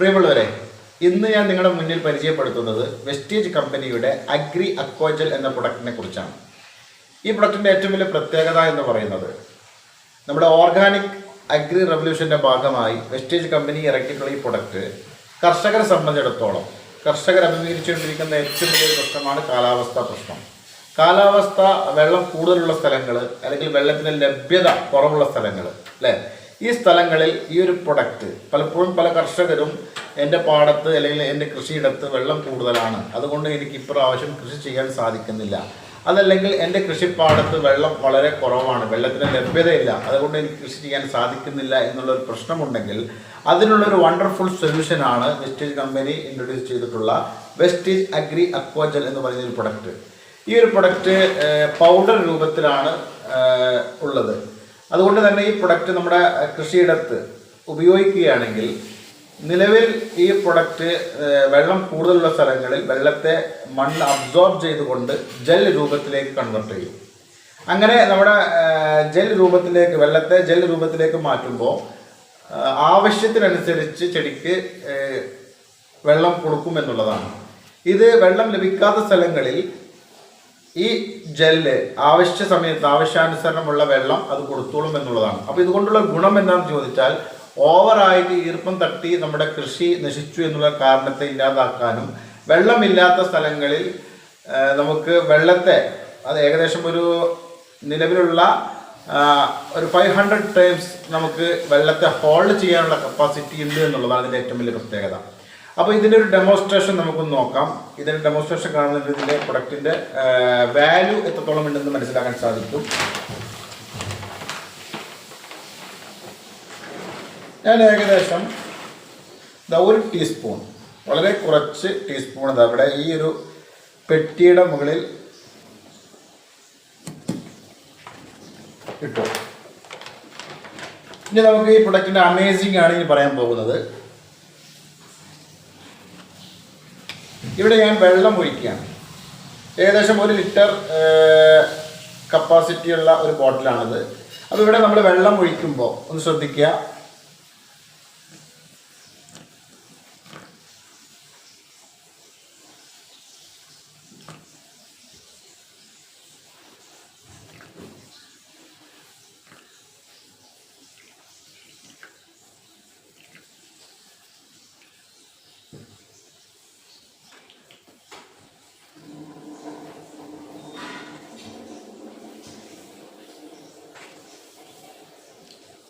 പ്രിയമുള്ളവരെ ഇന്ന് ഞാൻ നിങ്ങളുടെ മുന്നിൽ പരിചയപ്പെടുത്തുന്നത് വെസ്റ്റേജ് കമ്പനിയുടെ അഗ്രി അക്വാജൽ എന്ന പ്രൊഡക്റ്റിനെ കുറിച്ചാണ്. ഈ പ്രൊഡക്റ്റിന്റെ ഏറ്റവും വലിയ പ്രത്യേകത എന്ന് പറയുന്നത് നമ്മുടെ ഓർഗാനിക് അഗ്രി റവല്യൂഷന്റെ ഭാഗമായി വെസ്റ്റേജ് കമ്പനി ഇറക്കിയിട്ടുള്ള ഈ പ്രൊഡക്റ്റ് കർഷകരെ സംബന്ധിച്ചിടത്തോളം കർഷകർ അഭിമുഖീകരിച്ചുകൊണ്ടിരിക്കുന്ന ഏറ്റവും വലിയ പ്രശ്നമാണ് കാലാവസ്ഥ പ്രശ്നം. കാലാവസ്ഥ വെള്ളം കൂടുതലുള്ള സ്ഥലങ്ങൾ അല്ലെങ്കിൽ വെള്ളത്തിന്റെ ലഭ്യത കുറവുള്ള സ്ഥലങ്ങൾ അല്ലേ? ഈ സ്ഥലങ്ങളിൽ ഈ ഒരു പ്രൊഡക്റ്റ് പലപ്പോഴും പല കർഷകരും എന്റെ പാടത്ത് അല്ലെങ്കിൽ എന്റെ കൃഷിയിടത്ത് വെള്ളം കൂടുതലാണ്. അതുകൊണ്ട് എനിക്ക് ഇപ്രാവശ്യം കൃഷി ചെയ്യാൻ സാധിക്കുന്നില്ല. അതല്ലെങ്കിൽ എന്റെ കൃഷിപ്പാടത്ത് വെള്ളം വളരെ കുറവാണ്. വെള്ളത്തിന് ലഭ്യതയില്ല. അതുകൊണ്ട് എനിക്ക് കൃഷി ചെയ്യാൻ സാധിക്കുന്നില്ല എന്നുള്ളൊരു പ്രശ്നമുണ്ടെങ്കിൽ അതിനുള്ളൊരു വണ്ടർഫുൾ സൊല്യൂഷനാണ് വെസ്റ്റേജ് കമ്പനി ഇൻട്രൊഡ്യൂസ് ചെയ്തിട്ടുള്ള വെസ്റ്റേജ് അഗ്രി അക്വാജൽ എന്ന് പറയുന്ന ഒരു പ്രൊഡക്റ്റ് ഈ ഒരു പ്രൊഡക്റ്റ് പൗഡർ രൂപത്തിലാണ് ഉള്ളത്. അതുകൊണ്ട് തന്നെ ഈ പ്രൊഡക്റ്റ് നമ്മുടെ കൃഷിയിടത്ത് ഉപയോഗിക്കുകയാണെങ്കിൽ നിലവിൽ ഈ പ്രൊഡക്റ്റ് വെള്ളം കൂടുതലുള്ള സ്ഥലങ്ങളിൽ വെള്ളത്തെ മണ്ണ് അബ്സോർബ് ചെയ്തുകൊണ്ട് ജെൽ രൂപത്തിലേക്ക് കൺവെർട്ട് ചെയ്യും. അങ്ങനെ നമ്മുടെ ജെൽ രൂപത്തിലേക്ക് വെള്ളത്തെ ജെൽ രൂപത്തിലേക്ക് മാറ്റുമ്പോൾ ആവശ്യത്തിനനുസരിച്ച് ചെടിക്ക് വെള്ളം കൊടുക്കും എന്നുള്ളതാണ് ഇത് വെള്ളം ലഭിക്കാത്ത സ്ഥലങ്ങളിൽ ഈ ജെല്ല് ആവശ്യ സമയത്ത് ആവശ്യാനുസരണമുള്ള വെള്ളം അത് കൊടുത്തോളും എന്നുള്ളതാണ്. അപ്പോൾ ഇതുകൊണ്ടുള്ള ഗുണം എന്താണെന്ന് ചോദിച്ചാൽ ഓവറായിട്ട് ഈർപ്പം തട്ടി നമ്മുടെ കൃഷി നശിച്ചു എന്നുള്ള കാരണത്തെ ഇല്ലാതാക്കാനും വെള്ളമില്ലാത്ത സ്ഥലങ്ങളിൽ നമുക്ക് വെള്ളത്തെ അത് ഏകദേശം ഒരു നിലവിലുള്ള ഒരു ഫൈവ് ഹൺഡ്രഡ് ടൈംസ് നമുക്ക് വെള്ളത്തെ ഹോൾഡ് ചെയ്യാനുള്ള കപ്പാസിറ്റി ഉണ്ട് എന്നുള്ളതാണ് ഇതിന്റെ ഏറ്റവും വലിയ പ്രത്യേകത. അപ്പോൾ ഇതിന്റെ ഒരു ഡെമോൺസ്ട്രേഷൻ നമുക്കൊന്ന് നോക്കാം. ഇതിന്റെ ഡെമോൺസ്ട്രേഷൻ കാണുന്നത് ഇതിന്റെ പ്രൊഡക്റ്റിന്റെ വാല്യൂ എത്രത്തോളം ഉണ്ടെന്ന് മനസ്സിലാക്കാൻ സാധിക്കും. ഞാൻ ഏകദേശം ഒരു ടീസ്പൂൺ വളരെ കുറച്ച് ടീസ്പൂൺ ഇതാ ഇവിടെ ഈ ഒരു പെട്ടിയുടെ മുകളിൽ ഇട്ടു. ഇനി നമുക്ക് ഈ പ്രൊഡക്റ്റിന്റെ അമേസിംഗ് ആണ് ഇനി പറയാൻ പോകുന്നത്. ഇവിടെ ഞാൻ വെള്ളം ഒഴിക്കുകയാണ്. ഏകദേശം ഒരു ലിറ്റർ കപ്പാസിറ്റിയുള്ള ഒരു ബോട്ടിലാണത് അപ്പോൾ ഇവിടെ നമ്മൾ വെള്ളം ഒഴിക്കുമ്പോൾ ഒന്ന് ശ്രദ്ധിക്കുക.